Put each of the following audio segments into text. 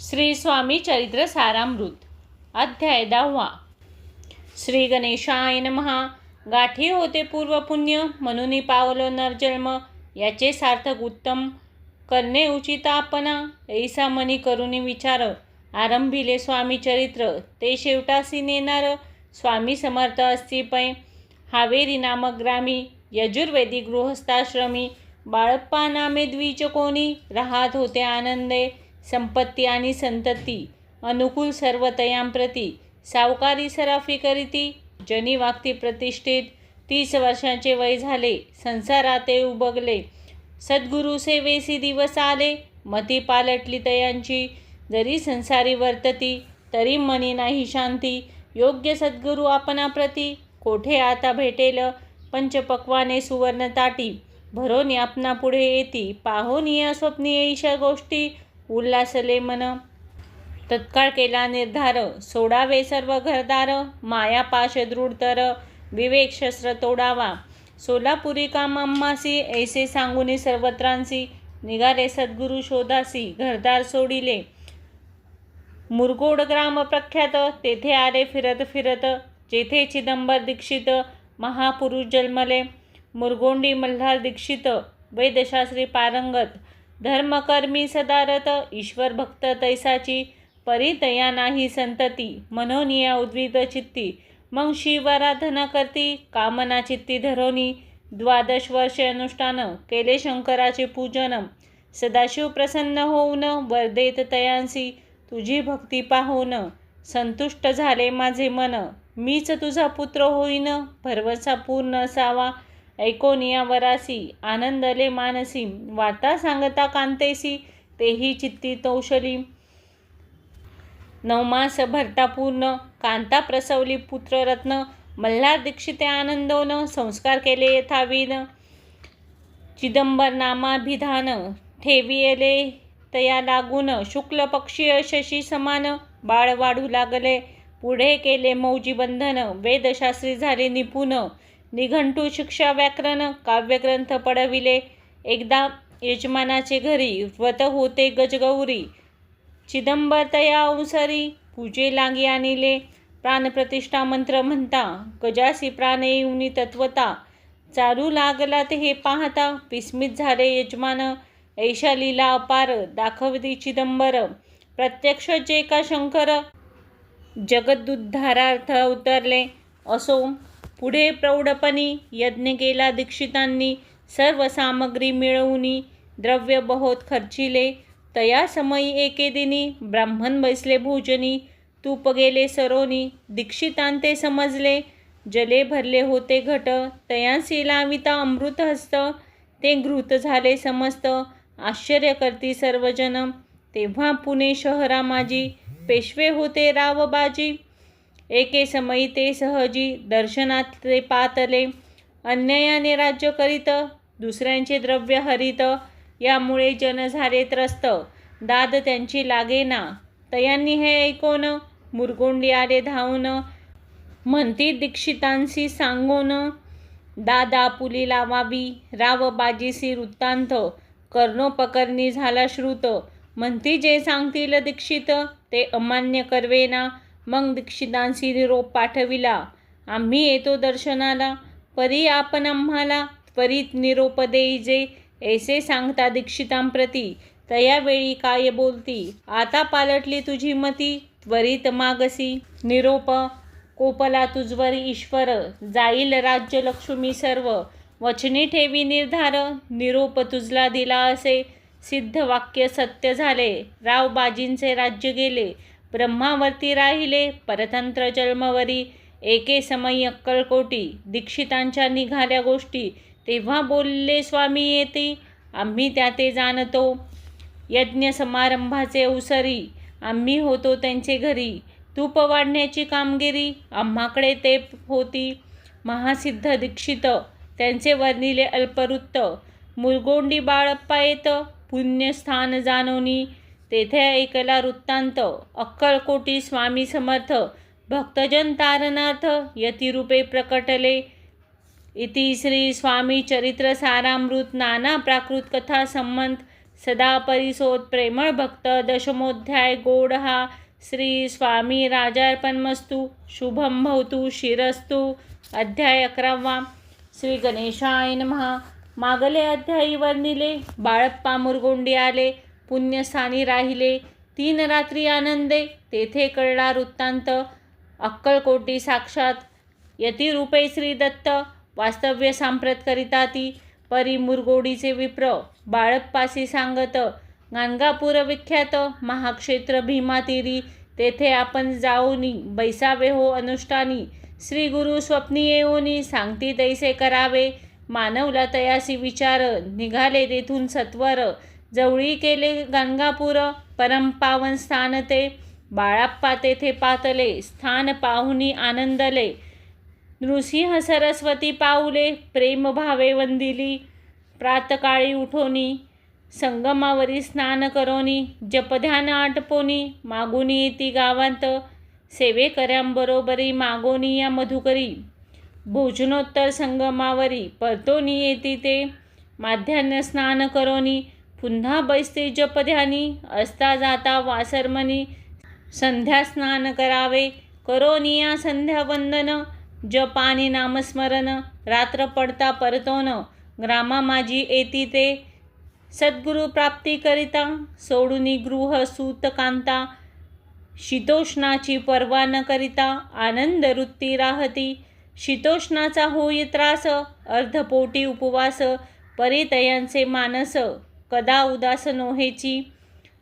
श्री स्वामी चरित्र सारामृत अध्याय दहावा. श्री गणेशाय महा गाठी होते पूर्वपुण्य म्हणून पावलो नरजन्म याचे सार्थक उत्तम. करणे उचित आपणा ऐसा मनी करुणी विचार. आरंभिले स्वामी चरित्र ते शेवटासी नेणार. स्वामी समर्थ असती पै. हावेरी नामक ग्रामी यजुर्वेदी गृहस्थाश्रमी. बाळप्पा नामे द्विच कोणी राहत होते आनंदे. संपत्ती आणि संतती अनुकूल सर्वतयांप्रती सावकारी सराफी करीती जनी वागती प्रतिष्ठित तीस वर्षांचे वय झाले संसारात ते उबगले सद्गुरु सेवेसी दिवस आले मती पालटली तयांची जरी संसारी वर्तती तरी मनी नाही शांती योग्य सद्गुरु आपणाप्रती कोठे आता भेटेल पंचपक्वाने सुवर्णताटी भरोनी आपणापुढे येती पाहोनी या स्वप्नी ईशा गोष्टी उल्लासले मन. तत्काळ केला निर्धार. सोडावे सर्व घरदार. माया पाश दृढतर विवेक शस्त्र तोडावा. सोलापुरी कामाम्मासी ऐसे सांगुनी सर्वत्रांसी. निघाले सद्गुरु शोधासी. घरदार सोडिले. मुरगोड ग्राम प्रख्यात. तेथे आले फिरत फिरत. जेथे चिदंबर दीक्षित. महापुरुष जन्मले. मुरगोंडी मल्हार दीक्षित. वैदशास्त्री पारंगत. धर्मकर्मी सदारत ईश्वर भक्त तैसाची परितया नाही संतती मनोनिया उद्विद चित्ती. मग शिवाराधना करती कामना चित्ती धरोनी द्वादश वर्षे अनुष्ठान केले शंकराचे पूजन सदाशिव प्रसन्न होऊन वर्देत तयांसी तुझी भक्ती पाहून. संतुष्ट झाले माझे मन मीच तुझा पुत्र होईन भरवसा पूर्ण असावा. ऐकोनिया वरासी आनंदले मानसी वार्ता सांगता कांतेसी तेही चित्ती तौशली. नवमास भरता पूर्ण कांता प्रसवली पुत्ररत्न मल्हार दीक्षिते आनंदोन संस्कार केले यथावीन. चिदंबर नामाभिधान ठेविले तया लागून शुक्ल पक्षीय शशी समान बाळ वाढू लागले. पुढे केले मौजी बंधन वेदशास्त्री झाले निपुण. निघंटू शिक्षा व्याकरण काव्यग्रंथ पडविले एकदा यजमानाचे घरी व्रत होते गजगौरी. चिदंबर तया अवसरी पूजे लागी आणिले. प्राणप्रतिष्ठा मंत्र म्हणता गजासी प्राण येऊनी तत्वता. चालू लागला ते हे पाहता विस्मित झाले यजमान. ऐशालीला अपार दाखवती चिदंबर. प्रत्यक्ष जे का शंकर. जगदुद्धारार्थ उतरले. असो पुढे प्रौढपणी यज्ञ केला दीक्षितांनी सर्व सामग्री मिळवूनी द्रव्य बहुत खर्चिले. तया समयी एके दिनी ब्राह्मण बैसले भोजनी तूप गेले सरोनी. दीक्षितांते समजले जले भरले होते घट. तयांसी लाविता अमृत हस्त. ते घृत झाले समस्त. आश्चर्य करती सर्वजन. तेव्हा पुणे शहरा माझी पेशवे होते रावबाजी. एके समयी ते सहजी दर्शनात ते पातले अन्यायाने राज्य करीत दुसऱ्यांचे द्रव्य हरित यामुळे जन झाले त्रस्त. दाद त्यांची लागेना. तयांनी हे ऐकून मुरगोंडी आले धावून म्हणती दीक्षितांशी सांगून दादा पुली लावावी. राव बाजीसी वृत्तांत. कर्णोपकरणी झाला श्रुत. म्हणती जे सांगतील दीक्षित ते अमान्य करवेना. मग दीक्षितांशी निरोप पाठविला. आम्ही येतो दर्शनाला. परी आपण आम्हाला त्वरित निरोप देईजे ऐसे सांगता दीक्षितांप्रती. तयावेळी काय बोलती? आता पालटली तुझी मती त्वरित मागसी. निरोप कोपला तुझवर ईश्वर. जाईल राज्य लक्ष्मी सर्व. वचनी ठेवी निर्धार. निरोप तुझला दिला असे. सिद्ध वाक्य सत्य झाले. रावबाजींचे राज्य गेले. ब्रह्मावरती राहिले परतंत्र जन्मवरी एके समयी अक्कलकोटी दीक्षितांच्या निघाल्या गोष्टी तेव्हा बोलले स्वामी येते आम्ही त्या ते जाणतो. यज्ञ समारंभाचे अवसरी आम्ही होतो त्यांचे घरी. तूप वाढण्याची कामगिरी आम्हाकडे ते होती. महासिद्ध दीक्षित त्यांचे वर्णिले अल्पवृत्त. मुलगोंडी बाळप्पा येतं पुण्यस्थान जानोनी तेथे ऐकला वृत्तांत अक्कलकोटी स्वामी समर्थ भक्तजन तारणार्थ यतिरूपे प्रकटले. इति श्री स्वामी चरित्र सारामृत नाना प्राकृत कथा संमंत सदा परिसोद प्रेमळ भक्त दशमोध्याय गोड हा. श्री स्वामी राजार्पणमस्तू शुभम भवतु शिरस्तु. अध्याय अकरावा. श्री गणेशाय नमः. मागले अध्यायी वर्णिले बाळप्पा मुरगोंडी आले. पुण्यस्थानी राहिले. तीन रात्री आनंदे तेथे कळला वृत्तांत. अक्कलकोटी साक्षात यतिरूपे श्री दत्त वास्तव्य सांप्रत करिता ती परी मुरगोडीचे विप्र बाळप्पासी सांगत गाणगापूर विख्यात महाक्षेत्र भीमातीरी तेथे आपण जाऊनी बैसावे हो अनुष्ठानी. श्री गुरु स्वप्नी येऊनी सांगती तैसे करावे. मानवला तयासी विचार निघाले तेथून सत्वर. जवळी केले गाणगापूर परमपावन स्थान ते बाळाप्पा तेथे पातले स्थान पाहुनी आनंदले. नृसिंह सरस्वती पाऊले प्रेम भावे वंदिली प्रातकाळी उठोनी संगमावरी स्नान करोनी जपध्यान आटपोनी मागुनी येती गावांत सेवेकऱ्यांबरोबरी मागोनी या मधुकरी. भोजनोत्तर संगमावरी परतोनी येती ते माध्यान्ह स्नान करोनी पुन्हा बैसते जपध्यानी असता जाता वासरमनी संध्या स्नान करावे करोनिया संध्या वंदन नामस्मरण रात्र पडता परतोन ग्रामा माझी येती ते सद्गुरु प्राप्ती करिता गृह सूत कांता शीतोष्णाची पर्वा न करिता आनंद वृत्ती राहती शीतोष्णाचा होई त्रास अर्धपोटी उपवास परितयांचे मानस कदा उदास नोहेची.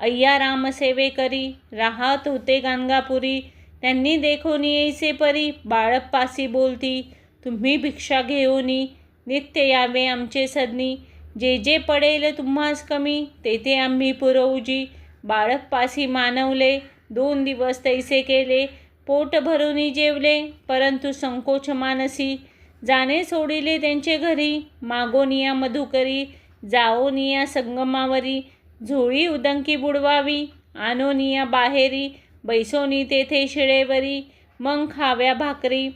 अय्या रामसेवे करी राहत होते गाणगापुरी. त्यांनी देखून येईसे परी बाळप्पासी बोलती तुम्ही भिक्षा घेऊनी नित्य यावे आमचे सदनी जे जे पडेल तुम्हास कमी तेथे आम्ही पुरवूजी. बाळप्पासी मानवले दोन दिवस तैसे केले पोट भरूनी जेवले परंतु संकोच मानसी. जाणे सोडिले त्यांचे घरी मागोनिया मधुकरी. जाओनिया संगमावरी. झोळी उदंकी बुडवावी आनोनिया बाहेरी बैसोनी तेथे शिळेवरी मग खाव्या भाकरी.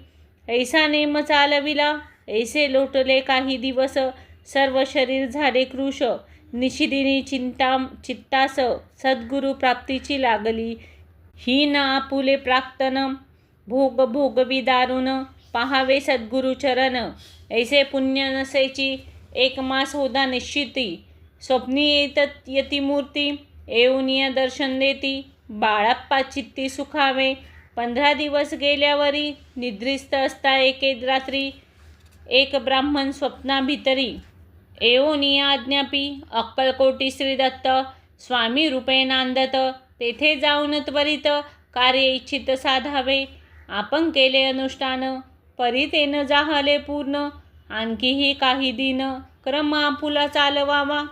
ऐसा नेम चालविला ऐसे लोटले काही दिवस सर्व शरीर झाले कृश निशिदिनी चिंता चित्तास सद्गुरु प्राप्तीची लागली. ही न आपुले प्राक्तन भोग भोगवी दारुण पहावे सद्गुरु चरण. ऐसे पुण्य नसेची एक मास होदा निश्चिती. स्वप्नी येत यतिमूर्ती येऊनिया दर्शन देती. बाळाप्पा चित्ती सुखावे. पंधरा दिवस गेल्यावरी निद्रिस्त असता एके रात्री. एक ब्राह्मण स्वप्नाभितरी. एओनिया आज्ञापी. अक्कलकोटी श्रीदत्त. स्वामी रूपे नांदत तेथे जाऊन त्वरित कार्य इच्छित साधावे. आपण केले अनुष्ठान. परितेन जाहले पूर्ण. आणखीही काही दिन क्रम आपुला चालवावा.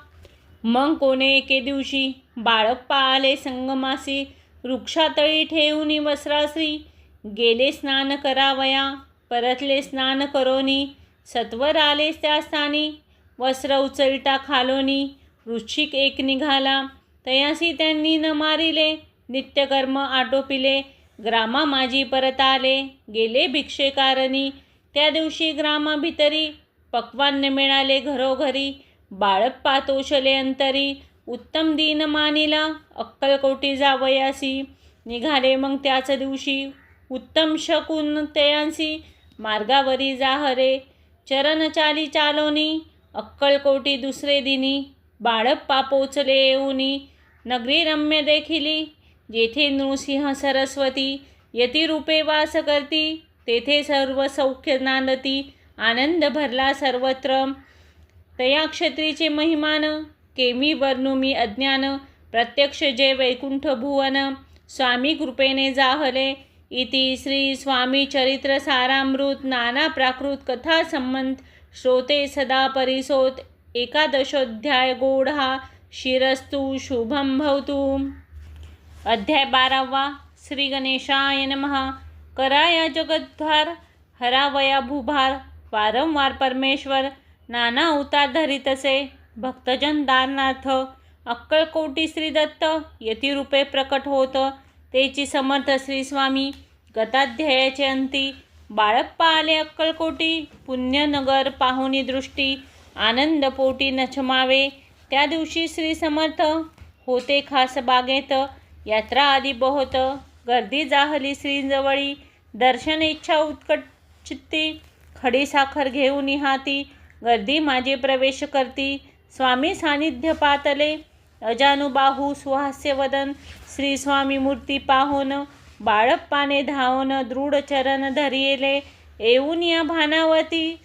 मग कोणे एके दिवशी बाळप्पा आले संगमासी वृक्षातळी ठेवून वस्त्राश्री गेले स्नान करावया परतले स्नान करोनी. सत्वर आले त्या स्थानी वस्त्र उचलता खालोनी. वृश्चिक एक निघाला तयासी त्यांनी न मारिले. नित्यकर्म आटोपिले ग्रामा माझी परत आले गेले भिक्षेकारणी त्या दिवशी ग्रामाभितरी पक्वान्न मिळाले घरोघरी बाळप पातोषले अंतरी. उत्तम दिन मानिला अक्कलकोटी जावयासी. निघाले मग त्याच दिवशी उत्तम शकून तयांसी. मार्गावरी जाहरे चरणचाली चालोनी. अक्कलकोटी दुसरे दिनी बाळप्पा पोचले येऊनी. नगरी रम्य देखिली जेथे नृसिंह सरस्वती यतिरूपे वास करती. तेथे सर्व सौख्य नांदती आनंद भरला सर्वत्र. तया क्षत्रीचे महिमान केमी वर्णुमी अज्ञान प्रत्यक्ष जे वैकुंठ भुवन स्वामी कृपेने जाहले. इति श्री स्वामी चरित्र सारामृत नाना प्राकृत कथा संबंध श्रोते सदा परिसोत एकादशोध्याय गोढा शिरस्तु शुभम भवतु. अध्याय बारावा श्री गणेशाय नमः. कराया जगद्धार हरावया भूभार वारंवार परमेश्वर नाना अवतार धरितसे भक्तजन दारनाथ अक्कलकोटी श्री दत्त यतिरूपे प्रकट होत. तेची समर्थ श्री स्वामी गताध्यायाचे अंती. बाळप्पा आले अक्कलकोटी पुण्यनगर पाहुणी दृष्टी. आनंदपोटी नछमावे त्या दिवशी श्री समर्थ होते खास बागेत. यात्रा आदी बहुत. गर्दी जाहली श्रीजवळी. दर्शन इच्छा उत्कट चित्ती खडी साखर घेऊन निहाती गर्दी माझे प्रवेश करती. स्वामी सानिध्य पातले अजानुबाहू सुहास्य वदन श्री स्वामी मूर्ती पाहोन बाळप्पाने धावून दृढ चरण धरिले. येऊन या भानावती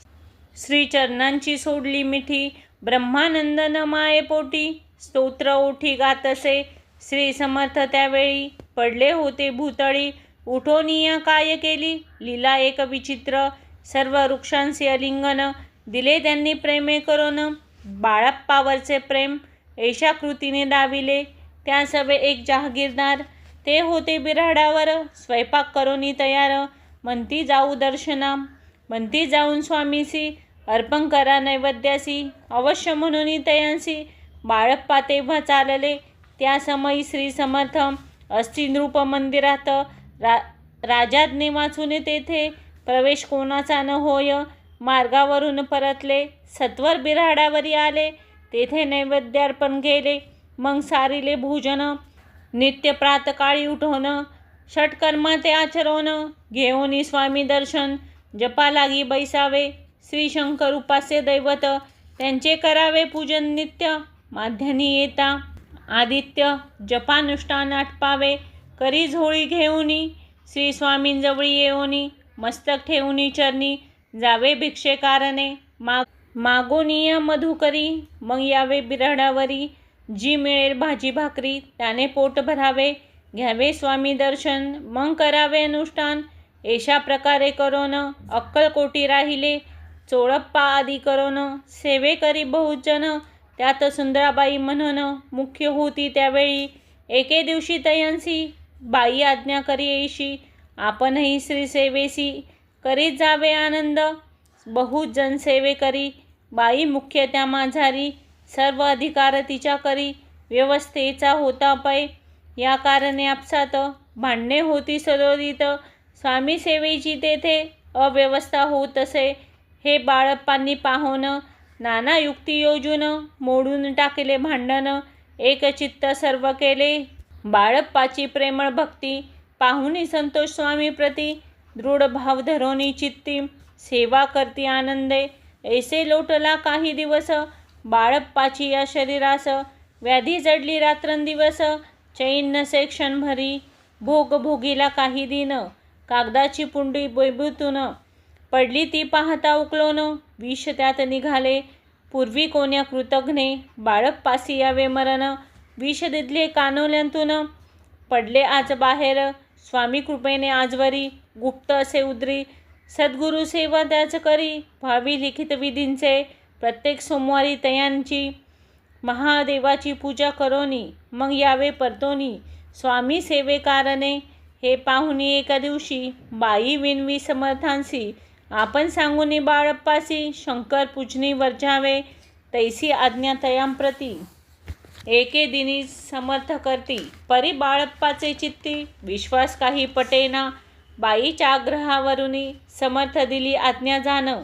श्रीचरणांची सोडली मिठी ब्रह्मानंदन मायेपोटी स्तोत्र ओठी गातसे श्री समर्थ त्यावेळी पडले होते भूतळी. उठोनिया काय केली? लीला एक विचित्र सर्व वृक्षांचे अलिंगन दिले त्यांनी प्रेमे करून. बाळप्पावरचे प्रेम ऐशा कृतीने दाविले. त्या सवे एक जहागीरदार. ते होते बिराडावर स्वयंपाक करोनी तयार. म्हणती जाऊ दर्शना. म्हणती जाऊन स्वामीसी अर्पण करा नैवेद्यासी अवश्य म्हणून तयांसी बाळप्पा तेव्हा चालले. त्या समयी श्री समर्थ. अस्थिनृप मंदिरात. रा राजाज्ञे वाचून तेथे प्रवेश कोणाचा न होय? मार्गावरून परतले सत्वर बिऱ्हाडावरी आले तेथे नैवेद्यार्पण केले मग सारिले भोजन नित्य प्रातकाळी उठवणं षटकर्मा ते आचरवणं घेऊनी स्वामी दर्शन जपा लागी बैसावे श्री शंकर उपास्य दैवत त्यांचे करावे पूजन नित्य माध्यानी येता आदित्य जपानुष्ठान आटपावे करी झोळी घेऊनी श्री स्वामींजवळी येऊनी मस्तक ठेवूनी चरणी जावे भिक्षेकारणे माग मागोनिया मधुकरी मग यावे बिरडावरी जी मिळेल भाजी भाकरी त्याने पोट भरावे घ्यावे स्वामी दर्शन मग करावे अनुष्ठान एशा प्रकारे करोन अक्कलकोटी राहिले चोळप्पा आदी करोन सेवे करी बहुजन त्यात सुंदराबाई म्हणून मुख्य होती त्यावेळी एके दिवशी तयांसी बाई आज्ञा करी येशी आपणही श्रीसेवेसी करीत जावे आनंद. बहुत जनसेवे करी बाई मुख्य त्या माझारी सर्व अधिकार तिच्या करी व्यवस्थेचा होता पै या कारणे आपसात भांडणे होती सदोदित स्वामी सेवेची तेथे अव्यवस्था होत असे. हे बाळप्पांनी पाहून नाना युक्ती योजून मोडून टाकले भांडण. एकचित्त सर्व केले बाळप्पाची प्रेमळ भक्ती पाहुनी संतोष स्वामी प्रती दृढ भाव धरोनी चित्ती सेवा करती आनंदे ऐसे लोटला काही दिवस बाळप्पाची या शरीरास व्याधी जडली रात्रंदिवस चैन नसे क्षणभरी भोग भोगीला काही दिन कागदाची पुंडी बैबूतून पडली ती पाहता उकलोन विष त्यात निघाले पूर्वी कोण्या कृतघ्ने बाळप्पासी यावे मरण विष दिदले कानोल्यांतून पडले आज बाहेर. स्वामी कृपेने आजवरी गुप्त असे उद्री. सद्गुरु सेवा त्याच करी. व्हावी लिखित विधींचे प्रत्येक सोमवारी तयांची. महादेवाची पूजा करोनी मग यावे परतोनी. स्वामी सेवेकारणे हे पाहुणी एका दिवशी बाई विनवी समर्थांसी. आपण सांगूनी बाळप्पासी शंकर पूजनी वर्जावे तैसी आज्ञा तयांप्रती एके दिनी समर्थ करती. परी बाळप्पाचे चित्ती विश्वास काही पटेना. बाईच्या आग्रहावरूनही समर्थ दिली आज्ञा जाणं.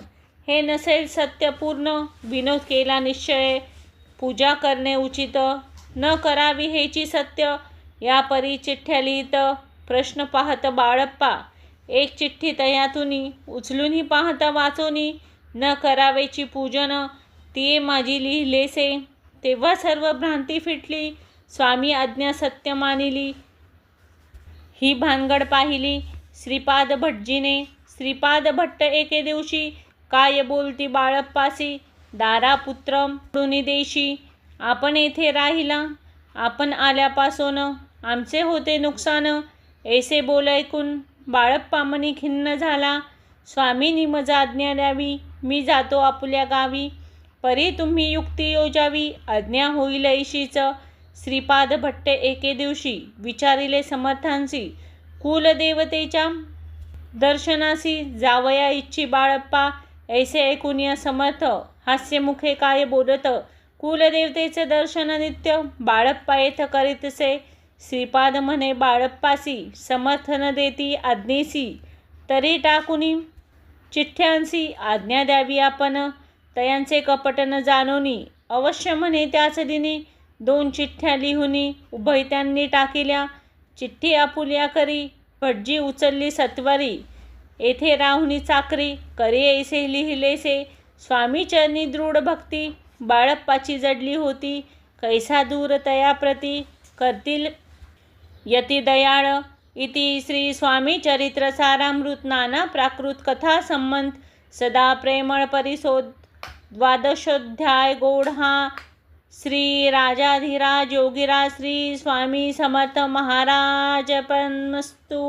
हे नसेल सत्यपूर्ण विनोद केला निश्चय. पूजा करणे उचित न करावी हेची सत्य. या परी चिठ्ठ्या लिहित प्रश्न पाहत बाळप्पा. एक चिठ्ठी तयातुनी उचलूनही पाहता वाचूनी न करावेची पूजन ती माझी लिहिलेसे. तेव्हा सर्व भ्रांती फिटली. स्वामी आज्ञा सत्य मानिली. ही भानगड पाहिली. श्रीपाद भटजीने. श्रीपाद भट्ट एके दिवशी काय बोलती बाळप्पासी? दारा पुत्र देशी. आपण येथे राहिला. आपण आल्यापासून आमचे होते नुकसान. ऐसे बोल ऐकून बाळप्पामणी खिन्न झाला. स्वामीनी मजा आज्ञा द्यावी. मी जातो आपल्या गावी. परी तुम्ही युक्ती योजावी आज्ञा होईल ऐशीच. श्रीपाद भट्ट एके दिवशी विचारिले समर्थांशी कुलदेवतेच्या दर्शनासी जावया इच्छी बाळप्पा ऐसे ऐकून या समर्थ हास्यमुखे काय बोलत? कुलदेवतेचे दर्शन नित्य बाळप्पा येथ करीतसे. श्रीपाद म्हणे बाळप्पासी समर्थन देती आज्ञेसी. तरी टाकुनी चिठ्ठ्यांसी आज्ञा द्यावी आपण. तयांचे कपटन न जाणोनी अवश्य म्हणे त्याच दिनी. दोन चिठ्ठ्या लिहुनी उभय त्यांनी टाकिल्या. चिठ्ठी आपुल्या करी भटजी उचलली सत्वरी. येथे राहुनी चाकरी करी लिहिलेसे स्वामीचरणी दृढ भक्ती बाळप्पाची जडली होती. कैसा दूर तया प्रती करतील यती दयाळ. इति श्री स्वामी चरित्र सारामृत नाना प्राकृत कथा संबंध सदा प्रेमळ परिशोध. द्वादशोध्याय गोड हा. श्री राजाधिराज योगीराज श्री स्वामी समर्थ महाराज पन्मस्तू